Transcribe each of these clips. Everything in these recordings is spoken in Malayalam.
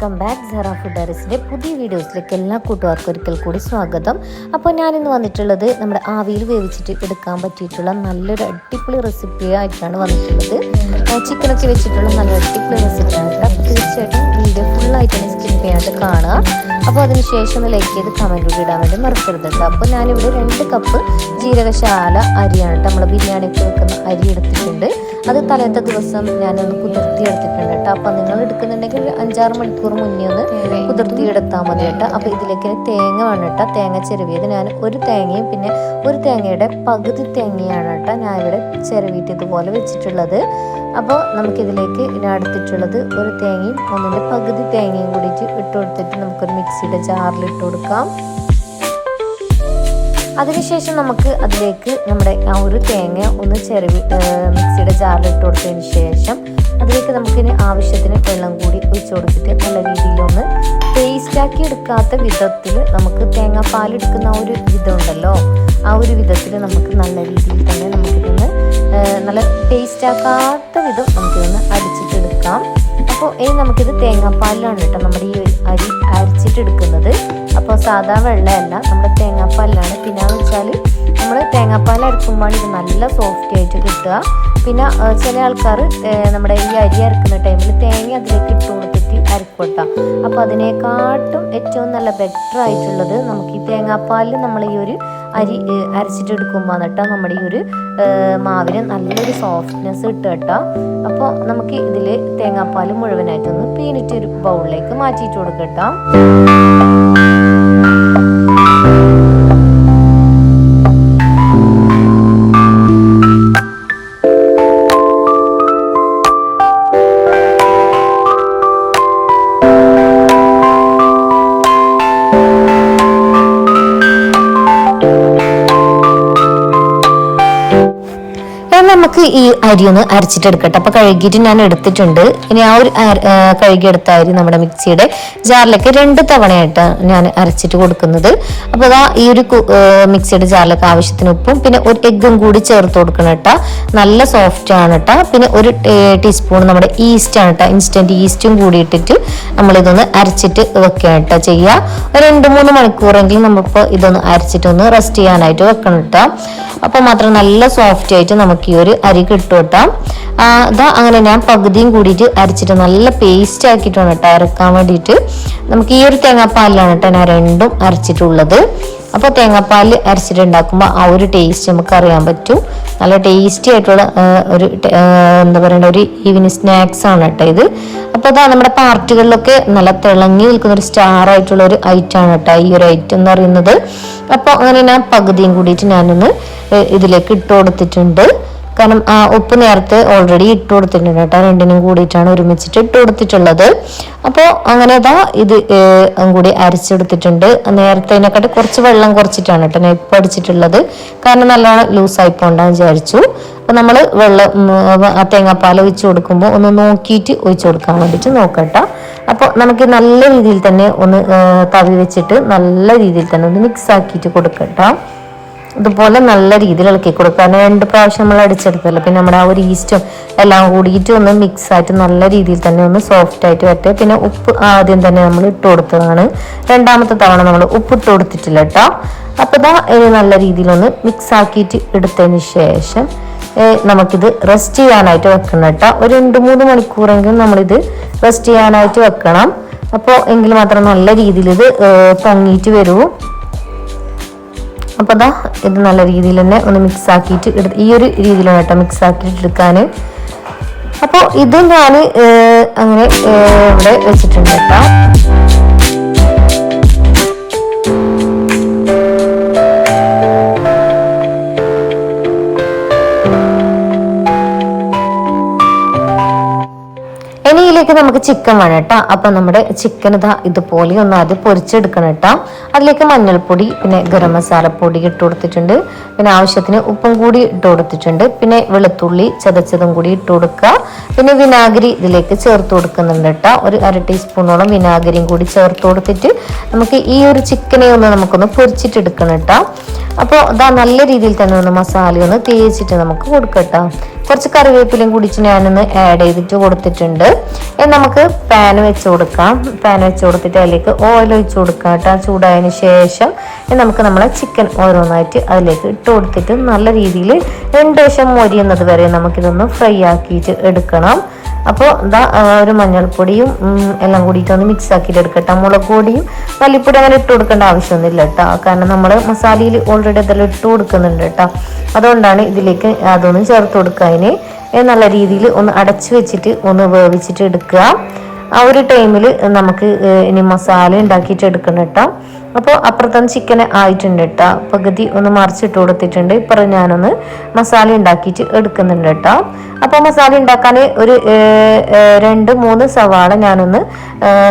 വെൽക്കം ബാക്ക് സെറ ഫുഡ് ഡയറീസിന്റെ പുതിയ വീഡിയോസിലേക്ക് എല്ലാ കൂട്ടുകാർക്കും ഒരിക്കൽ കൂടി സ്വാഗതം. അപ്പോൾ ഞാനിന്ന് വന്നിട്ടുള്ളത് നമ്മുടെ ആവിയിൽ വേവിച്ചിട്ട് എടുക്കാൻ പറ്റിയിട്ടുള്ള നല്ലൊരു അടിപൊളി റെസിപ്പി ആയിട്ടാണ് വന്നിട്ടുള്ളത്. ചിക്കനൊക്കെ വെച്ചിട്ടുള്ള നല്ല അടിപൊളി റെസിപ്പിയാണ് തീർച്ചയായിട്ടും വീഡിയോ ആയിട്ട് സ്കിപ്പ് ചെയ്യാതെ കാണുക. അപ്പോൾ അതിനുശേഷം ഒന്ന് ലൈക്ക് ചെയ്ത് കമന്റ് കൂടി ഇടാൻ വേണ്ടി മറക്കരുത് അപ്പോൾ ഞാനിവിടെ രണ്ട് കപ്പ് ജീരകശാല അരിയാണ് നമ്മൾ ബിരിയാണിക്ക് വെക്കുന്ന അരി എടുത്തിട്ടുണ്ട്. അത് തലേത്തെ ദിവസം ഞാനൊന്ന് കുതിർത്തി എടുത്തിട്ടുണ്ട് കേട്ടോ. അപ്പം നിങ്ങൾ എടുക്കുന്നുണ്ടെങ്കിൽ ഒരു അഞ്ചാറ് മണിക്കൂർ മുന്നേ ഒന്ന് കുതിർത്തി എടുത്താൽ മതി കേട്ടോ. അപ്പോൾ ഇതിലേക്ക് തേങ്ങ വേണം കേട്ടോ. തേങ്ങ ചെരുവിയത് ഞാൻ ഒരു തേങ്ങയും പിന്നെ ഒരു തേങ്ങയുടെ പകുതി തേങ്ങയാണ് കേട്ടോ ഞാൻ ഇവിടെ ചിരവിയിട്ട് ഇതുപോലെ വെച്ചിട്ടുള്ളത്. അപ്പോൾ നമുക്കിതിലേക്ക് ഇതിനടുത്തിട്ടുള്ളത് ഒരു തേങ്ങയും ഒന്നിന്റെ പകുതി തേങ്ങയും കൂടിയിട്ട് ഇട്ട് കൊടുത്തിട്ട് നമുക്കൊരു മിക്സിയുടെ ജാറിൽ ഇട്ട് കൊടുക്കാം. അതിനുശേഷം നമുക്ക് അതിലേക്ക് നമ്മുടെ ആ ഒരു തേങ്ങ ഒന്ന് ചെറുവി മിക്സിയുടെ ജാറിൽ ഇട്ട് കൊടുത്തതിന് ശേഷം അതിലേക്ക് നമുക്കിനി ആവശ്യത്തിന് വെള്ളം കൂടി ഒഴിച്ചു കൊടുത്തിട്ട് നല്ല രീതിയിലൊന്ന് പേസ്റ്റാക്കി എടുക്കാത്ത വിധത്തിൽ നമുക്ക് തേങ്ങാപ്പാൽ എടുക്കുന്ന ആ ഒരു വിധമുണ്ടല്ലോ ആ ഒരു വിധത്തിൽ നമുക്ക് നല്ല രീതിയിൽ തന്നെ നമുക്കിതൊന്ന് നല്ല ടേസ്റ്റാക്കാത്ത വിധം നമുക്കിതൊന്ന് അടിച്ചിട്ടെടുക്കാം അപ്പോൾ ഇനി നമുക്കിത് തേങ്ങാപ്പാലിലാണ് കേട്ടോ നമ്മുടെ ഈ അരി അരച്ചിട്ടെടുക്കുന്നത് അപ്പോൾ സാധാ വെള്ളമല്ല നമ്മുടെ തേങ്ങാപ്പാലിലാണ്. പിന്നെ എന്ന് വെച്ചാൽ നമ്മൾ തേങ്ങാപ്പാൽ അരക്കുമ്പോൾ ഇത് നല്ല സോഫ്റ്റ് ആയിട്ട് കിട്ടുക. പിന്നെ ചില ആൾക്കാർ നമ്മുടെ ഈ അരി അരക്കുന്ന ടൈമിൽ തേങ്ങ അതിലേക്ക് ഇട്ട് കൊടുത്തിട്ട് അരക്കോട്ടാം അപ്പോൾ അതിനെക്കാട്ടും ഏറ്റവും നല്ല ബെറ്റർ ആയിട്ടുള്ളത് നമുക്ക് ഈ തേങ്ങാപ്പാലിൽ നമ്മൾ ഈ ഒരു അരി അരച്ചിട്ട് എടുക്കുമ്പോൾ എന്നിട്ടാ നമ്മുടെ ഈ ഒരു മാവിന് നല്ലൊരു സോഫ്റ്റ്നെസ് കിട്ടുക കേട്ടോ അപ്പോൾ നമുക്ക് ഇതിൽ തേങ്ങാപ്പാൽ മുഴുവനായിട്ടൊന്ന് പീനിറ്റ് ഒരു ബൗളിലേക്ക് മാറ്റിയിട്ട് കൊടുക്കട്ടോ നമുക്ക് ഈ അരി ഒന്ന് അരച്ചിട്ടെടുക്കട്ടെ അപ്പൊ കഴുകിയിട്ട് ഞാൻ എടുത്തിട്ടുണ്ട്. ഇനി ആ ഒരു കഴുകിയെടുത്ത അരി നമ്മുടെ മിക്സിയുടെ ജാറിലേക്ക് രണ്ട് തവണയായിട്ട് ഞാൻ അരച്ചിട്ട് കൊടുക്കുന്നത്. അപ്പോൾ അതാ ഈ ഒരു മിക്സിയുടെ ജാറിലേക്ക് ആവശ്യത്തിന് ഉപ്പും പിന്നെ ഒരു എഗ്ഗും കൂടി ചേർത്ത് കൊടുക്കണം കേട്ടോ. നല്ല സോഫ്റ്റ് ആണ് കേട്ടോ. പിന്നെ ഒരു ടീസ്പൂൺ നമ്മുടെ ഈസ്റ്റ് ആണ് കേട്ടോ. ഇൻസ്റ്റന്റ് ഈസ്റ്റും കൂടി ഇട്ടിട്ട് നമ്മൾ ഇതൊന്ന് അരച്ചിട്ട് വെക്കുക കേട്ടോ ചെയ്യുക. രണ്ട് മൂന്ന് മണിക്കൂറെങ്കിലും നമ്മളിപ്പോൾ ഇതൊന്ന് അരച്ചിട്ടൊന്ന് റെസ്റ്റ് ചെയ്യാനായിട്ട് വെക്കണം കേട്ടോ. അപ്പോൾ മാത്രം നല്ല സോഫ്റ്റ് ആയിട്ട് നമുക്ക് ഈ ഒരു അരി കിട്ടും കേട്ടോ അങ്ങനെ ഞാൻ പകുതിയും കൂടിയിട്ട് അരച്ചിട്ട് നല്ല പേസ്റ്റ് ആക്കിയിട്ടാണ് കേട്ടോ അരക്കാൻ വേണ്ടിയിട്ട്. നമുക്ക് ഈ ഒരു തേങ്ങാപ്പാലിലാണ് കേട്ടോ ഞാൻ രണ്ടും അരച്ചിട്ടുള്ളത്. അപ്പോൾ തേങ്ങാപ്പാൽ അരച്ചിട്ട് ഉണ്ടാക്കുമ്പോൾ ആ ഒരു ടേസ്റ്റ് നമുക്ക് അറിയാൻ പറ്റും. നല്ല ടേസ്റ്റി ആയിട്ടുള്ള ഒരു എന്താ പറയണ്ട ഒരു ഈവനിങ് സ്നാക്സ് ആണ് കേട്ടോ ഇത്. അപ്പോൾ അതാ നമ്മുടെ പാർട്ടികളിലൊക്കെ നല്ല തിളങ്ങി നിൽക്കുന്ന ഒരു സ്റ്റാർ ആയിട്ടുള്ള ഒരു ഐറ്റം ആണ് കേട്ടോ ഈ ഒരു ഐറ്റം എന്ന് പറയുന്നത്. അപ്പോൾ അങ്ങനെ ഞാൻ പകുതിയും കൂടിയിട്ട് ഞാനൊന്ന് ഇതിലേക്ക് ഇട്ട് കൊടുത്തിട്ടുണ്ട്. കാരണം ആ ഉപ്പ് നേരത്തെ ഓൾറെഡി ഇട്ട് കൊടുത്തിട്ടുണ്ട് കേട്ടോ. രണ്ടിനും കൂടിയിട്ടാണ് ഒരുമിച്ചിട്ട് ഇട്ട് കൊടുത്തിട്ടുള്ളത്. അപ്പോൾ അങ്ങനെ ഇതാ ഇത് കൂടി അരച്ചെടുത്തിട്ടുണ്ട്. നേരത്തെ അതിനെക്കാട്ടി കുറച്ച് വെള്ളം കുറച്ചിട്ടാണ് കേട്ടോ ഞാൻ അടിച്ചിട്ടുള്ളത്. കാരണം നല്ലോണം ലൂസായി പോകണ്ടെന്ന് വിചാരിച്ചു. അപ്പോൾ നമ്മൾ വെള്ളം ആ തേങ്ങാപ്പാൽ ഒഴിച്ചു കൊടുക്കുമ്പോൾ ഒന്ന് നോക്കിയിട്ട് ഒഴിച്ചു കൊടുക്കാൻ വേണ്ടിയിട്ട് നോക്കട്ടോ അപ്പോൾ നമുക്ക് നല്ല രീതിയിൽ തന്നെ ഒന്ന് തവി വെച്ചിട്ട് നല്ല രീതിയിൽ തന്നെ ഒന്ന് മിക്സ് ആക്കിയിട്ട് കൊടുക്കട്ടോ ഇതുപോലെ നല്ല രീതിയിൽ ഇളക്കി കൊടുക്കുക. രണ്ട് പ്രാവശ്യം നമ്മൾ അടിച്ചെടുത്തല്ലോ പിന്നെ നമ്മുടെ ആ ഒരു ഈസ്റ്റും എല്ലാം കൂടിയിട്ട് ഒന്ന് മിക്സ് ആയിട്ട് നല്ല രീതിയിൽ തന്നെ ഒന്ന് സോഫ്റ്റ് ആയിട്ട് വരട്ടെ. പിന്നെ ഉപ്പ് ആദ്യം തന്നെ നമ്മൾ ഇട്ട് കൊടുത്തതാണ്. രണ്ടാമത്തെ തവണ നമ്മൾ ഉപ്പ് ഇട്ട് കൊടുത്തിട്ടില്ല കേട്ടോ അപ്പോൾ ഇതാ നല്ല രീതിയിലൊന്ന് മിക്സ് ആക്കിയിട്ട് എടുത്തതിന് ശേഷം നമുക്കിത് റെസ്റ്റ് ചെയ്യാനായിട്ട് വെക്കണം കേട്ടോ ഒരു രണ്ട് മൂന്ന് മണിക്കൂറെങ്കിലും നമ്മളിത് റെസ്റ്റ് ചെയ്യാനായിട്ട് വെക്കണം. അപ്പോൾ എങ്കിൽ മാത്രം നല്ല രീതിയിൽ ഇത് പൊങ്ങിയിട്ട് വരൂ. അപ്പോൾ അതാ ഇത് നല്ല രീതിയിൽ തന്നെ ഒന്ന് മിക്സ് ആക്കിയിട്ട് എടുത്ത് ഈ ഒരു രീതിയിലാണ് കേട്ടോ മിക്സ് ആക്കിയിട്ട് എടുക്കാൻ അപ്പോൾ ഇത് ഞാൻ അങ്ങനെ ഇവിടെ വെച്ചിട്ടുണ്ട് കേട്ടോ. ഇതിലേക്ക് നമുക്ക് ചിക്കൻ വേണം കേട്ടോ. അപ്പൊ നമ്മുടെ ചിക്കൻ ഇതാ ഇതുപോലെ ഒന്ന് ആദ്യം പൊരിച്ചെടുക്കണം കേട്ടോ. അതിലേക്ക് മഞ്ഞൾപ്പൊടി പിന്നെ ഗരം മസാലപ്പൊടി ഇട്ട് കൊടുത്തിട്ടുണ്ട്. പിന്നെ ആവശ്യത്തിന് ഉപ്പും കൂടി ഇട്ട് കൊടുത്തിട്ടുണ്ട്. പിന്നെ വെളുത്തുള്ളി ചതച്ചതും കൂടി ഇട്ട് കൊടുക്കുക. പിന്നെ വിനാഗിരി ഇതിലേക്ക് ചേർത്ത് കൊടുക്കുന്നുണ്ട് കേട്ടോ. ഒരു അര ടീസ്പൂണോളം വിനാഗിരിയും കൂടി ചേർത്ത് കൊടുത്തിട്ട് നമുക്ക് ഈ ഒരു ചിക്കനെ ഒന്ന് നമുക്കൊന്ന് പൊരിച്ചിട്ടെടുക്കണം കേട്ടോ. അപ്പോൾ അതാ നല്ല രീതിയിൽ തന്നെ ഒന്ന് മസാല ഒന്ന് തേച്ചിട്ട് നമുക്ക് കൊടുക്കട്ടോ കുറച്ച് കറിവേപ്പിലയും കൂടി ഞാനൊന്ന് ആഡ് ചെയ്തിട്ട് കൊടുത്തിട്ടുണ്ട്. നമുക്ക് പാൻ വെച്ച് കൊടുക്കാം. പാൻ വെച്ച് കൊടുത്തിട്ട് അതിലേക്ക് ഓയിൽ ഒഴിച്ച് കൊടുക്കാം കേട്ടോ. ചൂടായതിന് ശേഷം നമുക്ക് നമ്മളെ ചിക്കൻ ഓരോന്നായിട്ട് അതിലേക്ക് ഇട്ട് കൊടുത്തിട്ട് നല്ല രീതിയിൽ രണ്ട് വശം മൊരിയുന്നത് വരെ നമുക്കിതൊന്ന് ഫ്രൈ ആക്കിയിട്ട് എടുക്കണം. അപ്പോൾ ഇതാ ഒരു മഞ്ഞൾപ്പൊടിയും എല്ലാം കൂടിയിട്ട് ഒന്ന് മിക്സ് ആക്കിയിട്ട് എടുക്കട്ടെ മുളക് പൊടിയും മല്ലിപ്പൊടി അങ്ങനെ ഇട്ട് കൊടുക്കേണ്ട ആവശ്യമൊന്നുമില്ല കേട്ടോ. കാരണം നമ്മൾ മസാലയിൽ ഓൾറെഡി അതെല്ലാം ഇട്ട് കൊടുക്കുന്നുണ്ട് കേട്ടോ. അതുകൊണ്ടാണ് ഇതിലേക്ക് അതൊന്നും ചേർത്ത് കൊടുക്കുക അതിന്. നല്ല രീതിയിൽ ഒന്ന് അടച്ചു വെച്ചിട്ട് ഒന്ന് വേവിച്ചിട്ട് എടുക്കുക. ആ ഒരു ടൈമിൽ നമുക്ക് ഇനി മസാല ഉണ്ടാക്കിയിട്ട് എടുക്കണം കേട്ടോ. അപ്പോൾ അപ്പുറത്തും ചിക്കൻ ആയിട്ടുണ്ട് കേട്ടോ പകുതി ഒന്ന് മറിച്ചിട്ട് കൊടുത്തിട്ടുണ്ട്. ഇപ്പുറം ഞാനൊന്ന് മസാല ഉണ്ടാക്കിയിട്ട് എടുക്കുന്നുണ്ട് കേട്ടോ അപ്പോൾ മസാല ഉണ്ടാക്കാൻ ഒരു രണ്ട് മൂന്ന് സവാള ഞാനൊന്ന്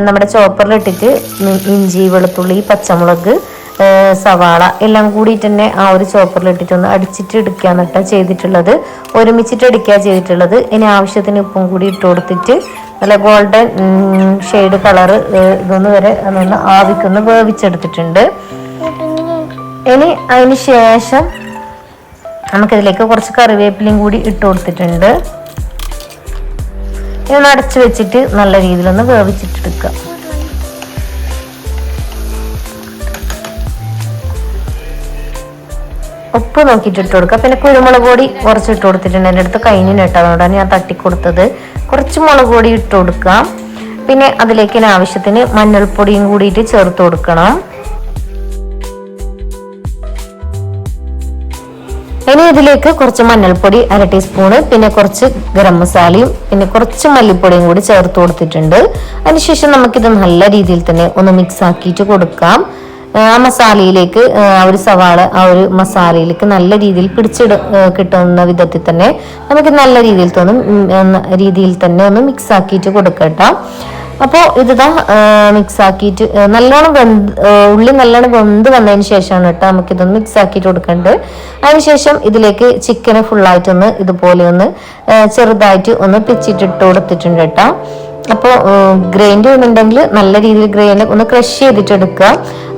നമ്മുടെ ചോപ്പറിലിട്ടിട്ട് ഇഞ്ചി വെളുത്തുള്ളി പച്ചമുളക് സവാള എല്ലാം കൂടിയിട്ട് തന്നെ ആ ഒരു ചോപ്പറിലിട്ടിട്ടൊന്ന് അടിച്ചിട്ട് എടുക്കുകയാണ് കേട്ടോ ചെയ്തിട്ടുള്ളത്. ഒരുമിച്ചിട്ട് അടിക്കുക ചെയ്തിട്ടുള്ളത്. ഇനി ആവശ്യത്തിന് ഉപ്പും കൂടി ഇട്ട് കൊടുത്തിട്ട് നല്ല ഗോൾഡൻ ഷെയ്ഡ് കളറ് ഇതൊന്ന് വരെ ഒന്ന് ആവിക്കൊന്ന് വേവിച്ചെടുത്തിട്ടുണ്ട്. ഇനി അതിന് ശേഷം നമുക്കിതിലേക്ക് കുറച്ച് കറിവേപ്പിലയും കൂടി ഇട്ട് കൊടുത്തിട്ടുണ്ട്. ഇതൊന്ന് അടച്ചു വെച്ചിട്ട് നല്ല രീതിയിലൊന്ന് വേവിച്ചിട്ടെടുക്കുക. ഉപ്പ് നോക്കിയിട്ട് ഇട്ട് കൊടുക്കുക. പിന്നെ കുരുമുളക് പൊടി കുറച്ച് ഇട്ട് കൊടുത്തിട്ടുണ്ട്. എന്റെ അടുത്ത് കഴിഞ്ഞിട്ട് കേട്ടോ. അതുകൊണ്ടാണ് ഞാൻ തട്ടിക്കൊടുത്തത്. കുറച്ച് മുളക് പൊടി ഇട്ട് കൊടുക്കാം പിന്നെ അതിലേക്ക് ആവശ്യത്തിന് മഞ്ഞൾപ്പൊടിയും കൂടിയിട്ട് ചേർത്ത് കൊടുക്കണം. ഇനി ഇതിലേക്ക് കുറച്ച് മഞ്ഞൾപ്പൊടി അര ടീസ്പൂണ് പിന്നെ കുറച്ച് ഗരം മസാലയും പിന്നെ കുറച്ച് മല്ലിപ്പൊടിയും കൂടി ചേർത്ത് കൊടുത്തിട്ടുണ്ട്. അതിനുശേഷം നമുക്കിത് നല്ല രീതിയിൽ തന്നെ ഒന്ന് മിക്സ് ആക്കിയിട്ട് കൊടുക്കാം. ആ മസാലയിലേക്ക് ആ ഒരു സവാള ആ ഒരു മസാലയിലേക്ക് നല്ല രീതിയിൽ പിടിച്ചിട കിട്ടുന്ന വിധത്തിൽ തന്നെ നമുക്ക് നല്ല രീതിയിൽ തോന്നും രീതിയിൽ തന്നെ ഒന്ന് മിക്സ് ആക്കിയിട്ട് കൊടുക്കട്ടോ അപ്പോൾ ഇതാ മിക്സ് ആക്കിയിട്ട് നല്ലോണം വെന്ത് ഉള്ളി നല്ലോണം വെന്ത് വന്നതിന് ശേഷമാണ് കേട്ടോ നമുക്കിതൊന്ന് മിക്സ് ആക്കിയിട്ട് കൊടുക്കേണ്ടത്. അതിനുശേഷം ഇതിലേക്ക് ചിക്കന് ഫുള്ളായിട്ടൊന്ന് ഇതുപോലെ ഒന്ന് ചെറുതായിട്ട് ഒന്ന് പിച്ചിട്ടിട്ട് കൊടുത്തിട്ടുണ്ട് കേട്ടോ. അപ്പോൾ ഗ്രൈൻഡ് ചെയ്യുന്നുണ്ടെങ്കിൽ നല്ല രീതിയിൽ ഗ്രൈൻഡ് ഒന്ന് ക്രഷ് ചെയ്തിട്ടെടുക്കുക.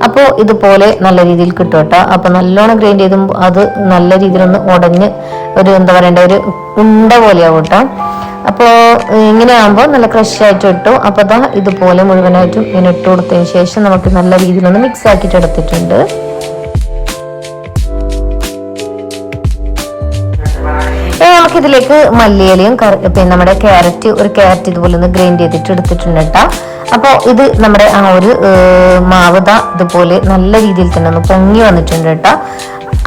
അപ്പോൾ ഇതുപോലെ നല്ല രീതിയിൽ കിട്ടും കേട്ടോ. അപ്പോൾ നല്ലോണം ഗ്രൈൻഡ് ചെയ്തുമ്പോൾ അത് നല്ല രീതിയിൽ ഒന്ന് ഉടഞ്ഞ് ഒരു എന്താ പറയണ്ട ഒരു ഉണ്ട പോലെയാവും കേട്ടോ. അപ്പോൾ ഇങ്ങനെ ആകുമ്പോൾ നല്ല ക്രഷ് ആയിട്ട് ഇട്ടു. അപ്പോൾ അതാ ഇതുപോലെ മുഴുവനായിട്ടും ഇങ്ങനെ ഇട്ട് കൊടുത്തതിന് ശേഷം നമുക്ക് നല്ല രീതിയിലൊന്ന് മിക്സ് ആക്കിയിട്ട് എടുത്തിട്ടുണ്ട്. ഇനി നമുക്കിതിലേക്ക് മല്ലിയിലയും പിന്നെ നമ്മുടെ ക്യാരറ്റ് ഒരു ക്യാരറ്റ് ഇതുപോലെ ഒന്ന് ഗ്രൈൻഡ് ചെയ്തിട്ട് എടുത്തിട്ടുണ്ട് കേട്ടോ. അപ്പോൾ ഇത് നമ്മുടെ ആ ഒരു മാവത ഇതുപോലെ നല്ല രീതിയിൽ തന്നെ ഒന്ന് പൊങ്ങി വന്നിട്ടുണ്ട് കേട്ടോ.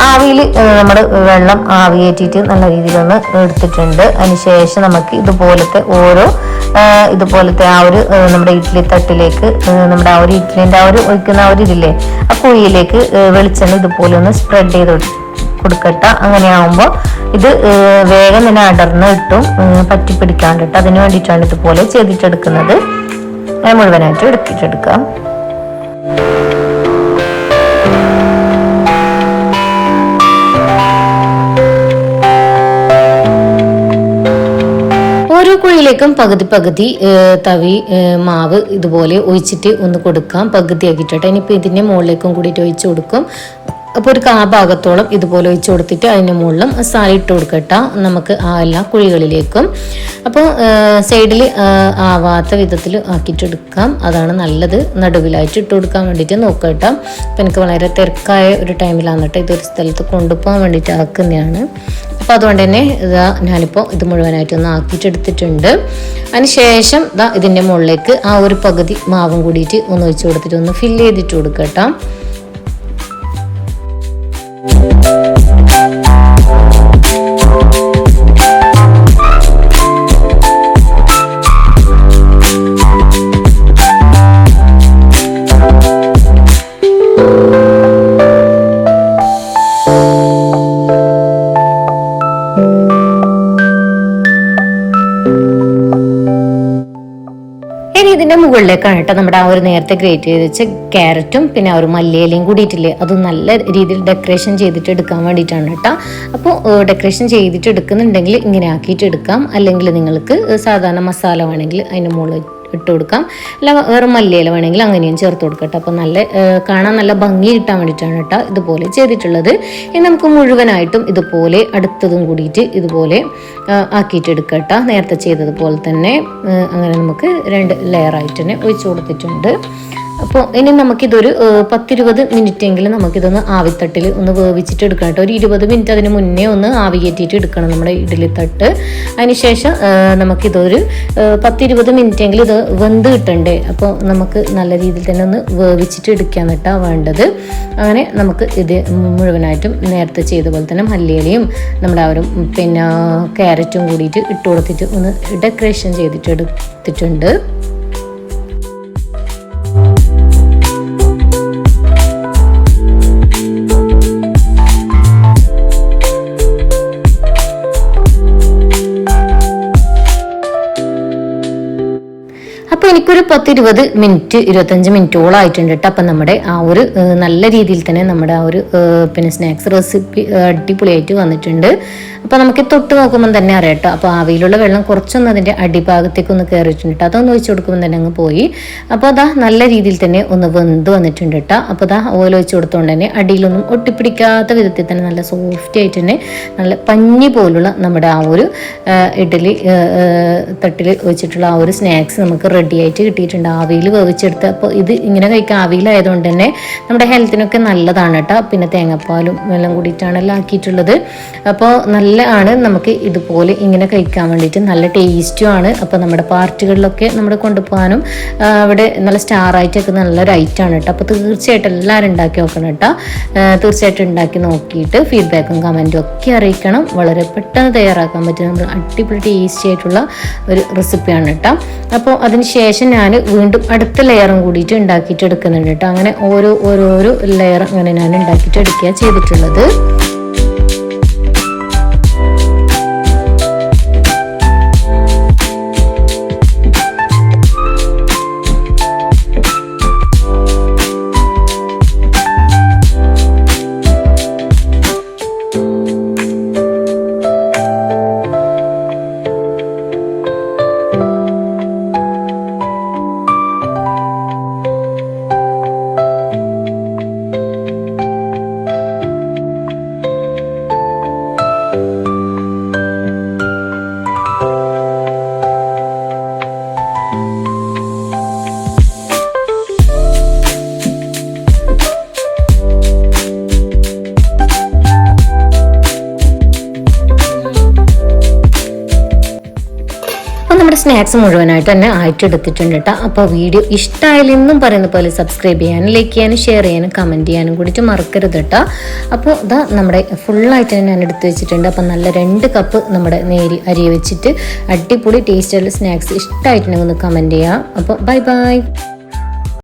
ആവിയിൽ നമ്മൾ വെള്ളം ആവിയേറ്റിട്ട് നല്ല രീതിയിൽ ഒന്ന് എടുത്തിട്ടുണ്ട്. അതിനുശേഷം നമുക്ക് ഇതുപോലത്തെ ഓരോ ഇതുപോലത്തെ ആ ഒരു നമ്മുടെ ഇഡ്ഡലി തട്ടിലേക്ക് നമ്മുടെ ആ ഒരു ഇഡ്ഡലിന്റെ ആ ഒരു ഒഴിക്കുന്ന ആ ഒരു ഇതില്ലേ ആ കുഴിയിലേക്ക് വെളിച്ചെണ്ണ ഇതുപോലെ ഒന്ന് സ്പ്രെഡ് ചെയ്ത് കൊടുക്കും കൊടുക്കട്ട. അങ്ങനെ ആവുമ്പോൾ ഇത് വേഗം തന്നെ അടർന്ന് കിട്ടും. പറ്റി പിടിക്കാണ്ടിട്ട് അതിന് വേണ്ടിയിട്ടാണ് ഇതുപോലെ ചെയ്തിട്ടെടുക്കുന്നത് ഞാൻ മുഴുവനായിട്ട് എടുക്കിട്ടെടുക്കാം. ഓരോ കുഴിയിലേക്കും പകുതി പകുതി തവി മാവ് ഇതുപോലെ ഒഴിച്ചിട്ട് ഒന്ന് കൊടുക്കാം. പകുതി ആക്കിയിട്ടോട്ടെ ഇനിയിപ്പോൾ ഇതിന്റെ മുകളിലേക്കും കൂടിയിട്ട് ഒഴിച്ച് കൊടുക്കും. അപ്പോൾ ഒരു കാ ഭാഗത്തോളം ഇതുപോലെ വെച്ച് കൊടുത്തിട്ട് അതിന്റെ മുകളിലും മസാല ഇട്ട് കൊടുക്കട്ട. നമുക്ക് ആ എല്ലാ കുഴികളിലേക്കും. അപ്പോൾ സൈഡിൽ ആവാത്ത വിധത്തിൽ ആക്കിയിട്ടെടുക്കാം. അതാണ് നല്ലത്. നടുവിലായിട്ട് ഇട്ട് കൊടുക്കാൻ വേണ്ടിയിട്ട് നോക്കട്ടോ. അപ്പം എനിക്ക് വളരെ തിരക്കായ ഒരു ടൈമിലാണ് കേട്ടോ ഇതൊരു സ്ഥലത്ത് കൊണ്ടുപോകാൻ വേണ്ടിയിട്ട് ആക്കുന്നതാണ്. അപ്പോൾ അതുകൊണ്ട് തന്നെ ഇതാ ഞാനിപ്പോൾ ഇത് മുഴുവനായിട്ടൊന്ന് ആക്കിയിട്ടെടുത്തിട്ടുണ്ട്. അതിന് ശേഷം ഇതാ ഇതിന്റെ മുകളിലേക്ക് ആ ഒരു പകുതി മാവും കൂടിയിട്ട് ഒന്ന് ഒഴിച്ച് കൊടുത്തിട്ട് ഒന്ന് ഫില്ല് ചെയ്തിട്ട് കൊടുക്കട്ടോ. ഇനി മുകളിലേക്കാണ് കേട്ടോ നമ്മുടെ ആ ഒരു നേരത്തെ ഗ്രേറ്റ് ചെയ്ത് വെച്ച് ക്യാരറ്റും പിന്നെ ആ ഒരു മല്ലിയിലയും കൂടിയിട്ടില്ലേ? അത് നല്ല രീതിയിൽ ഡെക്കറേഷൻ ചെയ്തിട്ട് എടുക്കാൻ വേണ്ടിയിട്ടാണ് കേട്ടോ. അപ്പോൾ ഡെക്കറേഷൻ ചെയ്തിട്ട് എടുക്കുന്നുണ്ടെങ്കിൽ ഇങ്ങനെ ആക്കിയിട്ട് എടുക്കാം. അല്ലെങ്കിൽ നിങ്ങൾക്ക് സാധാരണ മസാല വേണമെങ്കിൽ അതിന് മുകളിൽ ഇട്ട് കൊടുക്കാം. അല്ല വേറെ മല്ലിയില വേണമെങ്കിൽ അങ്ങനെയും ചേർത്ത് കൊടുക്കട്ടെ അപ്പോൾ നല്ല കാണാൻ നല്ല ഭംഗി കിട്ടാൻ വേണ്ടിയിട്ടാണ് കേട്ടോ ഇതുപോലെ ചെയ്തിട്ടുള്ളത്. ഇനി നമുക്ക് മുഴുവനായിട്ടും ഇതുപോലെ അടുത്തതും കൂടിയിട്ട് ഇതുപോലെ ആ, ആക്കിയിട്ട് എടുക്കട്ടോ നേരത്തെ ചെയ്തതുപോലെ തന്നെ അങ്ങനെ നമുക്ക് രണ്ട് ലെയറായിട്ട് തന്നെ ഒഴിച്ചു കൊടുത്തിട്ടുണ്ട്. അപ്പോൾ ഇനി നമുക്കിതൊരു പത്തിരുപത് മിനിറ്റ് എങ്കിലും നമുക്കിതൊന്ന് ആവിത്തട്ടിൽ ഒന്ന് വേവിച്ചിട്ട് എടുക്കണം കേട്ടോ. ഒരു ഇരുപത് മിനിറ്റ് അതിന് മുന്നേ ഒന്ന് ആവി കയറ്റിയിട്ട് എടുക്കണം നമ്മുടെ ഇഡ്ഡലി തട്ട്. അതിനുശേഷം നമുക്കിതൊരു പത്തിരുപത് മിനിറ്റ് എങ്കിലും ഇത് വെന്ത് കിട്ടണ്ടേ? അപ്പോൾ നമുക്ക് നല്ല രീതിയിൽ തന്നെ ഒന്ന് വേവിച്ചിട്ട് എടുക്കാൻ കേട്ടോ വേണ്ടത്. അങ്ങനെ നമുക്ക് ഇത് മുഴുവനായിട്ടും നേരത്തെ ചെയ്ത പോലെ തന്നെ മല്ലിയിലയും നമ്മുടെ ആ ഒരു പിന്നെ ക്യാരറ്റും കൂടിയിട്ട് ഇട്ട് കൊടുത്തിട്ട് ഒന്ന് ഡെക്കറേഷൻ ചെയ്തിട്ട് എടുത്തിട്ടുണ്ട്. പത്തിരുപത് മിനിറ്റ് ഇരുപത്തഞ്ച് മിനിറ്റോളം ആയിട്ടുണ്ട് കേട്ടോ അപ്പം നമ്മുടെ ആ ഒരു നല്ല രീതിയിൽ തന്നെ നമ്മുടെ ആ ഒരു പിന്നെ സ്നാക്സ് റെസിപ്പി അടിപൊളിയായിട്ട് വന്നിട്ടുണ്ട്. അപ്പോൾ നമുക്ക് തൊട്ട് നോക്കുമ്പോൾ തന്നെ അറിയാം കേട്ടോ. അപ്പോൾ ആവിയിലുള്ള വെള്ളം കുറച്ചൊന്ന് അതിന്റെ അടിഭാഗത്തേക്ക് ഒന്ന് കയറിയിട്ടുണ്ട് അതൊന്ന് ഒഴിച്ച് കൊടുക്കുമ്പോൾ തന്നെ അങ്ങ് പോയി. അപ്പോൾ അതാ നല്ല രീതിയിൽ തന്നെ ഒന്ന് വെന്ത് വന്നിട്ടുണ്ട് കേട്ടോ. അപ്പോൾ അതാ ഓയിൽ ഒഴിച്ച് കൊടുത്തുകൊണ്ട് തന്നെ അടിയിലൊന്നും ഒട്ടിപ്പിടിക്കാത്ത വിധത്തിൽ തന്നെ നല്ല സോഫ്റ്റ് ആയിട്ട് തന്നെ നല്ല പഞ്ഞി പോലുള്ള നമ്മുടെ ആ ഒരു ഇഡലി തട്ടിൽ വെച്ചിട്ടുള്ള ആ ഒരു സ്നാക്സ് നമുക്ക് റെഡി ആയിട്ട് കിട്ടിയിട്ടുണ്ട്. ആവിയിൽ വേവിച്ചെടുത്ത് അപ്പോൾ ഇത് ഇങ്ങനെ കഴിക്കുക ആവിയിലായതുകൊണ്ട് തന്നെ നമ്മുടെ ഹെൽത്തിനൊക്കെ നല്ലതാണ് കേട്ടോ. പിന്നെ തേങ്ങാപ്പാലും എല്ലാം കൂടിയിട്ടാണ് എല്ലാം ആക്കിയിട്ടുള്ളത്. അപ്പോൾ നല്ല ആണ് നമുക്ക് ഇതുപോലെ ഇങ്ങനെ കഴിക്കാൻ വേണ്ടിയിട്ട്. നല്ല ടേസ്റ്റും ആണ്. അപ്പോൾ നമ്മുടെ പാർട്ടികളിലൊക്കെ നമ്മുടെ കൊണ്ടുപോകാനും അവിടെ നല്ല സ്റ്റാർ ആയിട്ടൊക്കെ നല്ലൊരു ഐറ്റാണ് കേട്ടോ അപ്പോൾ തീർച്ചയായിട്ടും എല്ലാവരും ഉണ്ടാക്കി നോക്കണം കേട്ടോ തീർച്ചയായിട്ടും ഉണ്ടാക്കി നോക്കിയിട്ട് ഫീഡ്ബാക്കും കമന്റും ഒക്കെ അറിയിക്കണം. വളരെ പെട്ടെന്ന് തയ്യാറാക്കാൻ പറ്റുന്ന നമ്മൾ അടിപൊളി ടേസ്റ്റി ആയിട്ടുള്ള ഒരു റെസിപ്പിയാണ് കേട്ടോ അപ്പോൾ അതിന് ശേഷം ഞാൻ വീണ്ടും അടുത്ത ലെയറും കൂടിയിട്ട് ഉണ്ടാക്കിയിട്ട് എടുക്കുന്നുണ്ട് കേട്ടോ അങ്ങനെ ഓരോ ഓരോരോ ലെയർ അങ്ങനെ ഞാൻ ഉണ്ടാക്കിയിട്ട് എടുക്കുക ചെയ്തിട്ടുള്ളത്. സ്നാക്സ് മുഴുവനായിട്ട് തന്നെ ആയിട്ടെടുത്തിട്ടുണ്ട് കേട്ടോ അപ്പോൾ വീഡിയോ ഇഷ്ടമായില്ലെന്നും പറയുന്ന പോലെ സബ്സ്ക്രൈബ് ചെയ്യാനും ലൈക്ക് ചെയ്യാനും ഷെയർ ചെയ്യാനും കമന്റ് ചെയ്യാനും കൂടിയിട്ട് മറക്കരുത് കേട്ടോ അപ്പോൾ ഇതാ നമ്മുടെ ഫുള്ളായിട്ട് തന്നെ ഞാൻ എടുത്ത് വെച്ചിട്ടുണ്ട്. അപ്പോൾ നല്ല രണ്ട് കപ്പ് നമ്മുടെ നേരി അരി വെച്ചിട്ട് അടിപൊളി ടേസ്റ്റുള്ള സ്നാക്സ് ഇഷ്ടമായിട്ടുണ്ടെങ്കിൽ ഒന്ന് കമന്റ് ചെയ്യാം. അപ്പോൾ ബൈ ബൈ